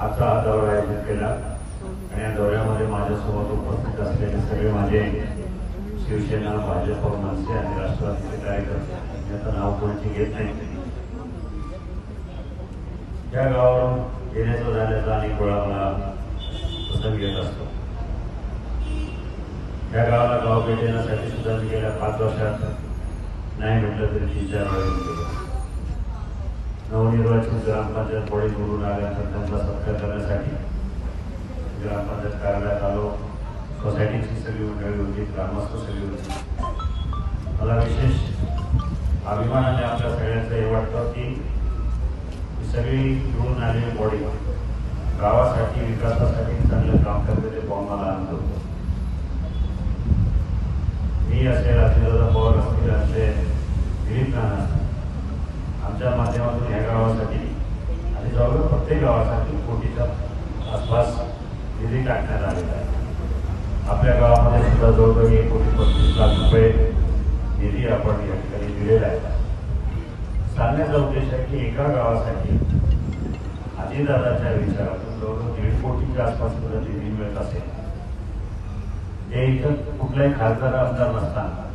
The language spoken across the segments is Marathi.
आजचा हा दौरा आयोजित केला. आणि या दौऱ्यामध्ये माझ्यासोबत उपस्थित असलेले सगळे माझे शिवसेना भाजप मनसे आणि राष्ट्रवादीचे कार्यकर्ते. याचं नाव कोणाची घेत नाही. त्या गावावरून येण्याचा झाल्याचा अनेक वेळा मला प्रसंग येत असतो. त्या गावाला गाव भेट देण्यासाठी सुद्धा मी गेल्या पाच वर्षात नाही म्हटलं तरी तीन चार वेळेस गेलो. नवनिर्वाचित ग्रामपंचायत बॉडी निवडून आल्यानंतर त्यांचा सत्कार करण्यासाठी ग्रामपंचायत कार्यालयात आलो. सोसायटीची सगळी मंडळी होती ग्रामस्थ सगळी होती. मला विशेष अभिमानाने आपल्या सगळ्यांचं हे वाटतं की सगळी निवडून आलेली बॉडी गावासाठी विकासासाठी चांगलं काम करते ते मला आनंद होतो. मी असेल अजितदादा पवार असतील आमचे दिलीप नाना आमच्या माध्यमातून गावासाठी. आणि जवळजवळ प्रत्येक गावासाठी कोटीच्या आसपास निधी टाकण्यात आलेला आहे. आपल्या गावामध्ये सुद्धा जवळजवळ एक कोटी पस्तीस लाख रुपये निधी आपण या ठिकाणी दिलेला आहे. सांगण्याचा उद्देश आहे की एका गावासाठी अजितदादाच्या विचारातून जवळजवळ दीड कोटीच्या आसपास सुद्धा निधी मिळत असेल. हे इथं कुठलाही खासदार आमदार नसताना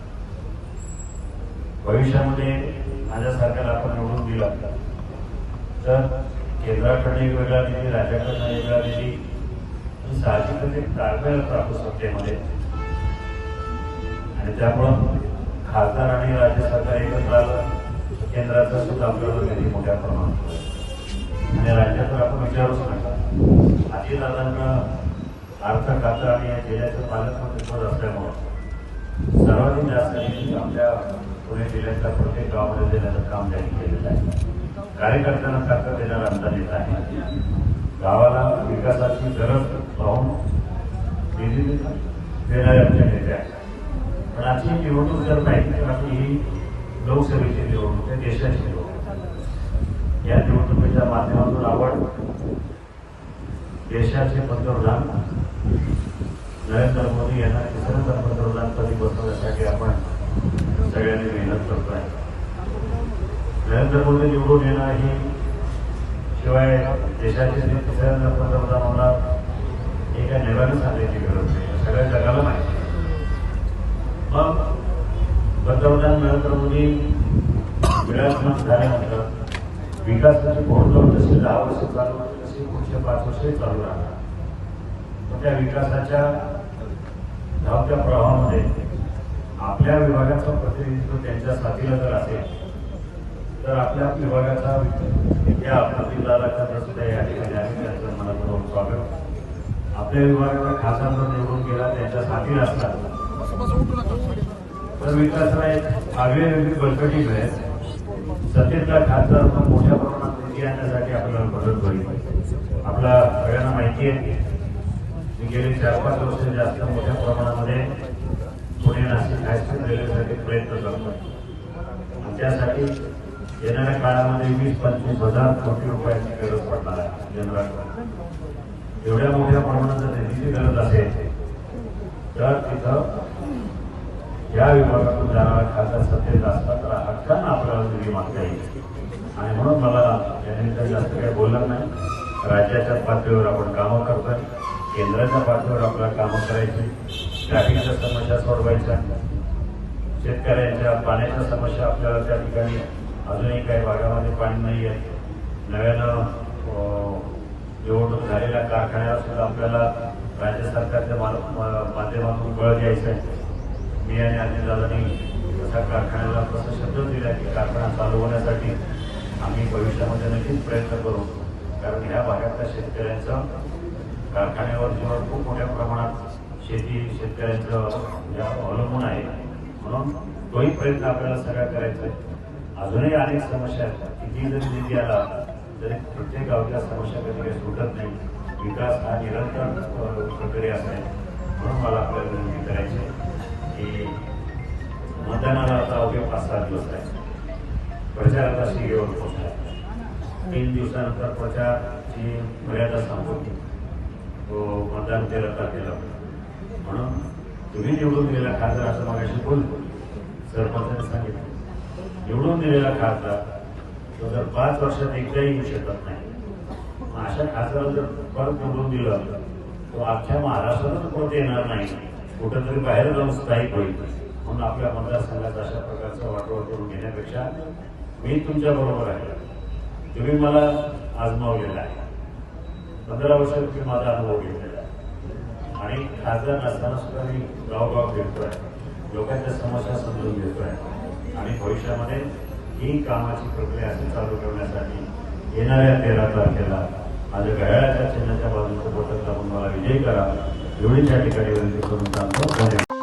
भविष्यामध्ये माझ्यासारख्याला आपण निवडून दिला तर केंद्राकडनं एक वेगळा निधी राज्याकडनं वेगळा निधी आणि साहजिकच एक म्हणजे ताळमेळ राहतो सत्तेमध्ये आणि त्यामुळं खासदार आणि राज्य सरकार एकत्र आलं केंद्राचा सुद्धा आपल्याला निधी मोठ्या प्रमाणात आणि राज्यात आपण विचारूच नका. आधी दादांना अर्थ खातं आणि या जिल्ह्याचं पालकमंत्रीपद असल्यामुळं सर्वाधिक जास्त निधी आपल्या पुणे जिल्ह्याच्या प्रत्येक गावामध्ये देण्याचं काम त्यांनी केलेलं आहे. कार्यकर्त्यांना ताकद देणारा आमचा नेता आहे. गावाला विकासाची गरज पाहून निधी देणारे आमचे नेते आहेत. पण आजची निवडणूक जर नाही तर आपली ही लोकसभेची निवडणूक आहे देशाची निवडणूक या निवडणुकीच्या माध्यमातून आपण देशाचे पंतप्रधान नरेंद्र मोदी यांना तिसऱ्यांदा पंतप्रधानपदी बसवण्यासाठी आपण सगळ्यांनी मेहनत आहे नरेंद्र मोदी निवडून येणं ही शिवाय देशाचे जे तिसऱ्यांदा पंतप्रधान होणार हे काय नव्यानं सांगण्याची गरज नाही. सगळ्या जगाला माहिती मग पंतप्रधान नरेंद्र मोदी विराजमान झाल्यानंतर विकासाची घोडदौड जसे दहा वर्ष चालू होती तशी पाच वर्षही चालू राहणार. पण त्या विकासाच्या धावत्या प्रवाहामध्ये आपल्या विभागाचं प्रतिनिधित्व त्यांच्या साथीला जर असेल तर आपल्या विभागाचा या प्रतिनिधाला सुद्धा या ठिकाणी आम्ही त्यांचं मनापूर्वक स्वागत. आपल्या विभागाचा खासदार निवडून गेला त्यांच्या साथीला असतात तर विकासाला एक आगळी वेगळी बळकटी मिळेल. सत्तेचा खासदार पण मोठ्या प्रमाणात निधी आणण्यासाठी आपल्याला मदत होईल. आपला सगळ्यांना माहिती आहे. गेले चार पाच वर्ष जास्त मोठ्या प्रमाणामध्ये पुणे नाशिक हायस्कूल रेल्वेसाठी प्रयत्न करतो त्यासाठी येणाऱ्या काळामध्ये वीस पंचवीस हजार कोटी रुपयाची गरज पडणार आहे जनरल. एवढ्या मोठ्या प्रमाणात जर निधीची गरज असेल तर तिथं या विभागातून जाणारा खासदार सत्तेत असला तर हक्कानं आपल्याला निधी मागता येईल. आणि म्हणून मला यानिमित्त जास्त काही बोलणार नाही. राज्याच्या पातळीवर आपण कामं करतोय केंद्राच्या पातळीवर आपल्याला कामं करायची ट्रॅफिकच्या समस्या सोडवायच्या शेतकऱ्यांच्या पाण्याच्या समस्या आपल्याला त्या ठिकाणी अजूनही काही भागामध्ये पाणी नाही आहे. नव्यानं निवडणूक झालेल्या कारखान्याला सुद्धा आपल्याला राज्य सरकारच्या मा- माध्यमातून बळ द्यायचं आहे. मी आणि अजितदादांनी तसा कारखान्याला तसं शब्द दिला की कारखाना चालू होण्यासाठी आम्ही भविष्यामध्ये नक्कीच प्रयत्न करू. कारण ह्या भागातल्या शेतकऱ्यांचं कारखान्यावर जेव्हा खूप मोठ्या प्रमाणात शेती शेतकऱ्यांचं म्हणजे अवलंबून आहे म्हणून तोही प्रयत्न आपल्याला सगळा करायचा आहे. अजूनही अनेक समस्या आहेत किती जरी निधी आला तरी प्रत्येक गावच्या समस्या कधी काही सुटत नाही. विकास हा निरंतर प्रक्रिया असते. म्हणून मला आपल्याला विनंती करायची आहे की मतदानाला आता अवघे पाच सात दिवस आहे प्रचाराचा शिगेवर पोहोचला तीन दिवसानंतर प्रचारची मर्यादा संपवली तो मतदान तेरा तारखेला होतं. म्हणून तुम्ही निवडून गेला खासदार असं मागाशी बोलतो सरपंचाने सांगितलं. निवडून दिलेला खासदार. तो जर पाच वर्षात एकदा येऊ शकत नाही. अशा खासदार जर परत निवडून दिलं तर अख्ख्या महाराष्ट्रातच परत येणार नाही. कुठंतरी बाहेर जाऊन स्थायिक होईल. म्हणून आपल्या मतदारसंघात अशा प्रकारचा वाटोळ करून घेण्यापेक्षा मी तुमच्या बरोबर आहे. तुम्ही मला आजमावलेला आहे. पंधरा वर्षापूर्वी माझा अनुभव घेतलेला आहे. आणि खासदार नसताना सुद्धा मी गावगाव फिरतोय. लोकांच्या समस्या समजून घेतोय. आणि भविष्यामध्ये ही कामाची प्रक्रिया अशी चालू ठेवण्यासाठी येणाऱ्या तेरा तारखेला माझ्या घड्याळाच्या चिन्हाच्या बाजूचं बटन दाबून मला विजय करा. एवढीच या ठिकाणी विनंती करून सांगतो. धन्यवाद.